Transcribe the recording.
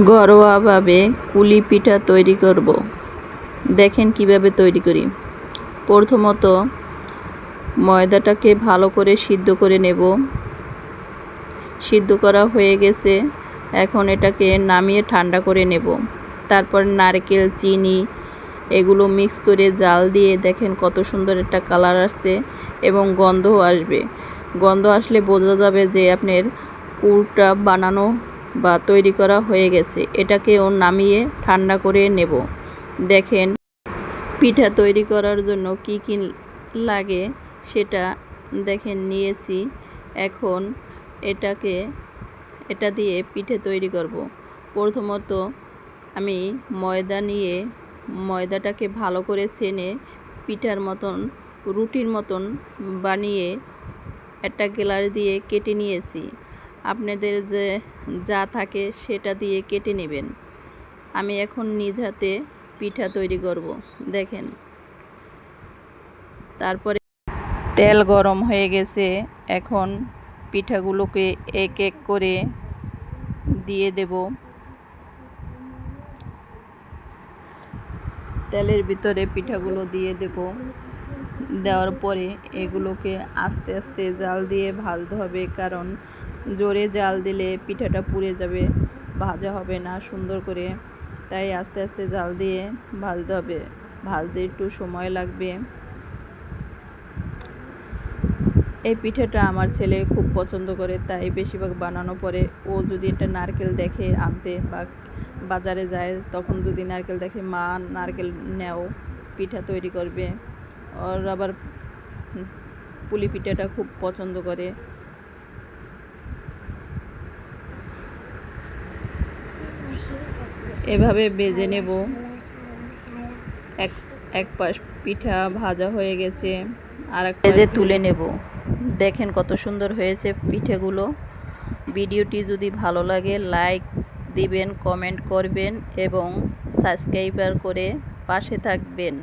ঘরোয়াভাবে কুলি পিঠা তৈরি করব। দেখেন কীভাবে তৈরি করি। প্রথমত ময়দাটাকে ভালো করে সিদ্ধ করে নেব। সিদ্ধ করা হয়ে গেছে। এখন এটাকে নামিয়ে ঠান্ডা করে নেব। তারপর নারকেল, চিনি এগুলো মিক্স করে জাল দিয়ে দেখেন কত সুন্দর একটা কালার আসছে এবং গন্ধও আসবে। গন্ধ আসলে বোঝা যাবে যে আপনার পুরটা বানানো বা তৈরি করা হয়ে গেছে। এটাকেও নামিয়ে ঠান্ডা করে নেব। দেখেন, পিঠা তৈরি করার জন্য কি কি লাগে সেটা দেখেন, নিয়েছি। এখন এটাকে, এটা দিয়ে পিঠে তৈরি করব। প্রথমত আমি ময়দা নিয়ে ময়দাটাকে ভালো করে ছেনে পিঠার মতন, রুটির মতন বানিয়ে একটা গ্লাস দিয়ে কেটে নিয়েছি। আপনাদের যে যা থাকে সেটা দিয়ে কেটে নেবেন। আমি এখন নিজ হাতে পিঠা তৈরি করব, দেখেন। তারপরে তেল গরম হয়ে গেছে, এখন পিঠাগুলোকে এক এক করে দিয়ে দেব। তেলের ভিতরে পিঠাগুলো দিয়ে দেব। দেওয়ার পরে এগুলোকে আস্তে আস্তে জাল দিয়ে ভাজতে হবে, কারণ জোরে জাল দিলে পিঠাটা পুড়ে যাবে, ভাজা হবে না সুন্দর করে। তাই আস্তে আস্তে জাল দিয়ে ভাজতে হবে। ভাজতে একটু সময় লাগবে। এই পিঠাটা আমার ছেলে খুব পছন্দ করে, তাই বেশিরভাগ বানানো পরে ও যদি একটা নারকেল দেখে আনতে বা বাজারে যায়, তখন যদি নারকেল দেখে, মা, নারকেল নেও, পিঠা তৈরি করবে। ওর আবার পুলি পিঠাটা খুব পছন্দ করে। এভাবে বেজে নেব। এক এক পাশ পিঠা ভাজা হয়ে গেছে আর এক বেজে তুলে নেব। দেখেন কত সুন্দর হয়েছে পিঠেগুলো। ভিডিওটি যদি ভালো লাগে, লাইক দিবেন, কমেন্ট করবেন এবং সাবস্ক্রাইবার করে পাশে থাকবেন।